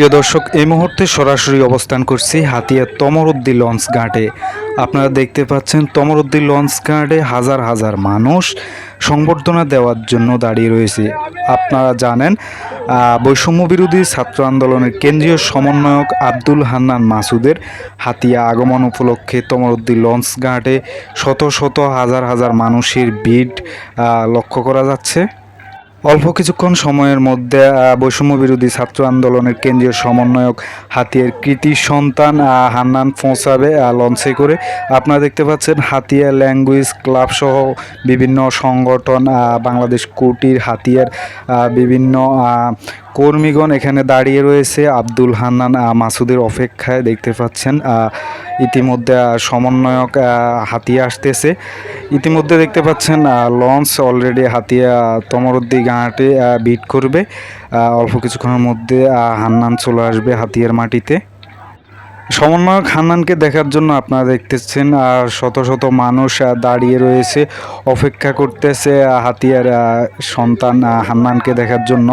প্রিয় দর্শক, এই মুহূর্তে সরাসরি অবস্থান করছি হাতিয়া তমরুদ্দি লঞ্চ ঘাটে। আপনারা দেখতে পাচ্ছেন তমরুদ্দি লঞ্চ ঘাটে হাজার হাজার মানুষ সংবর্ধনা দেওয়ার জন্য দাঁড়িয়ে রয়েছে। আপনারা জানেন বৈষম্য বিরোধী ছাত্র আন্দোলনের কেন্দ্রীয় সমন্বয়ক আব্দুল হান্নান মাসুদের হাতিয়া আগমন উপলক্ষে তমরুদ্দি লঞ্চ ঘাটে শত শত হাজার হাজার মানুষের ভিড় লক্ষ্য করা যাচ্ছে। অল্প কিছুক্ষণ সময়ের মধ্যে বৈষম্য বিরোধী ছাত্র আন্দোলনের কেন্দ্রীয় সমন্বয়ক হাতিয়ার কৃতি সন্তান হান্নান ফোঁসাবে লঞ্চে করে আপনারা দেখতে পাচ্ছেন হাতিয়ার ল্যাঙ্গুয়েজ ক্লাব সহ বিভিন্ন সংগঠন বাংলাদেশ কুটির হাতিয়ার বিভিন্ন কর্মীগণ এখানে দাঁড়িয়ে রয়েছে। আব্দুল হান্নান মাসুদের অপেক্ষায় দেখতে পাচ্ছেন ইতিমধ্যে সমন্বয়ক হাতিয়া আসতেছে। ইতিমধ্যে দেখতে পাচ্ছেন লঞ্চ অলরেডি হাতিয়া তমরুদ্দি আহ, বিট করবে। অল্প কিছুক্ষণের মধ্যে হান্নান চলে আসবে হাতিয়ার মাটিতে। সমন্বয়ক হান্নানকে দেখার জন্য আপনারা দেখতেছেন আর শত শত মানুষ দাঁড়িয়ে রয়েছে অপেক্ষা করতেছে হাতিয়ার সন্তান হান্নানকে দেখার জন্য।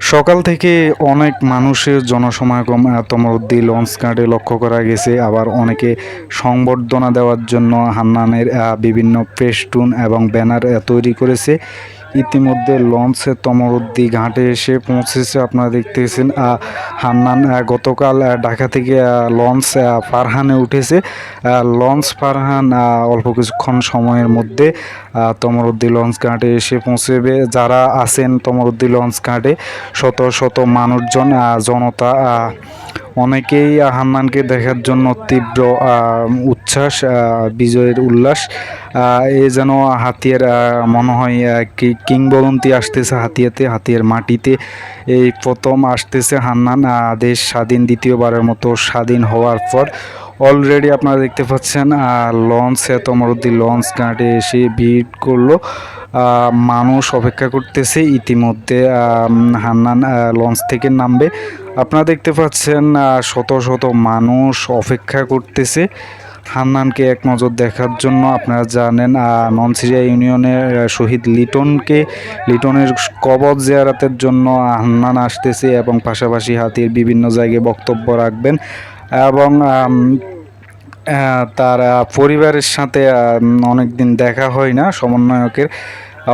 সকাল থেকে অনেক মানুষের জনসমাগম তমরুদ্দি লঞ্চ ঘাটে লক্ষ্য করা গেছে। আবার অনেকে সংবর্ধনা দেওয়ার জন্য হান্নানের বিভিন্ন পেস্টুন এবং ব্যানার তৈরি করেছে। ইতিমধ্যে লঞ্চে তমরুদ্দি ঘাটে এসে পৌঁছেছে, আপনারা দেখতেছেন হান্নান গতকাল ঢাকা থেকে লঞ্চ ফারহানে উঠেছে। লঞ্চ, ফারহান অল্প কিছুক্ষণ সময়ের মধ্যে তমরুদ্দি লঞ্চ ঘাটে এসে পৌঁছবে। যারা আছেন তমরুদ্দি লঞ্চ ঘাটে, শত শত মানুষজন জনতা অনেকেই হান্নানকে দেখার জন্য তীব্র উচ্ছ্বাস বিজয়ের উল্লাস এ যেন হাতিয়ার মনে হয় কি কিংবদন্তি আসতেছে হাতিয়াতে, হাতিয়ার মাটিতে। এই প্রথম আসতেছে হান্নান দেশ স্বাধীন দ্বিতীয়বারের মতো স্বাধীন হওয়ার পর। অলরেডি আপনারা দেখতে পাচ্ছেন লঞ্চ তমরুদ্দি লঞ্চ ঘাটে এসে ভিড় করল। মানুষ অপেক্ষা করতেছে, ইতিমধ্যে হান্নান লঞ্চ থেকে নামবে। আপনারা দেখতে পাচ্ছেন শত শত মানুষ অপেক্ষা করতেছে। হান্নানকে এক নজর দেখার জন্য আপনারা জানেন ননসিরিয়া ইউনিয়নের শহীদ লিটনকে, লিটনের কবর জিয়ারাতের জন্য হান্নান আসতেছে এবং পাশাপাশি হাতির বিভিন্ন জায়গায় বক্তব্য রাখবেন এবং তার পরিবারের সাথে অনেক দিন দেখা হয় না সমন্বয়কের।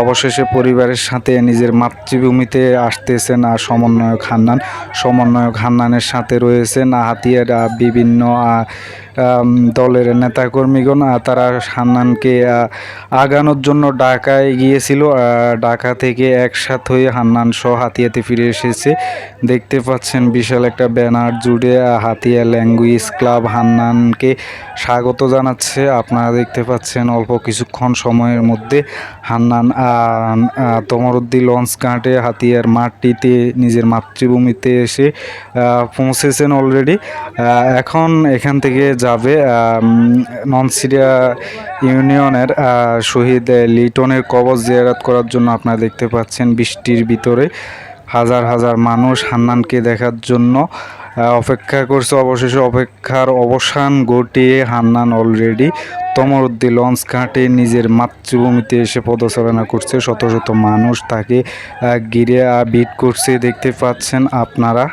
অবশেষে পরিবারের সাথে নিজের মাতৃভূমিতে আসতেছেন আর সমন্বয়ক হান্নান। সমন্বয়ক হান্নানের সাথে রয়েছেন হাতিয়ার বিভিন্ন দলের নেতাকর্মীগণ তারা হান্নানকে আগানোর জন্য ঢাকায় গিয়েছিল। ঢাকা থেকে একসাথ হয়ে হান্নান সহ হাতিয়াতে ফিরে এসেছে। দেখতে পাচ্ছেন বিশাল একটা ব্যানার জুড়ে হাতিয়া ল্যাঙ্গুয়েজ ক্লাব হান্নানকে স্বাগত জানাচ্ছে। আপনারা দেখতে পাচ্ছেন অল্প কিছুক্ষণ সময়ের মধ্যে হান্নান তমরুদ্দি লঞ্চ ঘাটে হাতিয়ার মাটিতে নিজের মাতৃভূমিতে এসে পৌঁছেছেন অলরেডি এখন এখান থেকে যাবে ননসিরিয়া ইউনিয়নের শহীদ লিটনের কবর জিয়ারাত করার জন্য আপনারা দেখতে পাচ্ছেন বৃষ্টির ভিতরে হাজার হাজার মানুষ হান্নানকে দেখার জন্য অপেক্ষা করছে। অবশেষে অপেক্ষার অবসান ঘটিয়ে হান্নান অলরেডি তমরুদ্দি লঞ্চ ঘাটে নিজের মাতৃভূমিতে এসে পদচারণা করছে। শত শত মানুষ তাকে ঘিরে বিট করছে। দেখতে পাচ্ছেন আপনারা।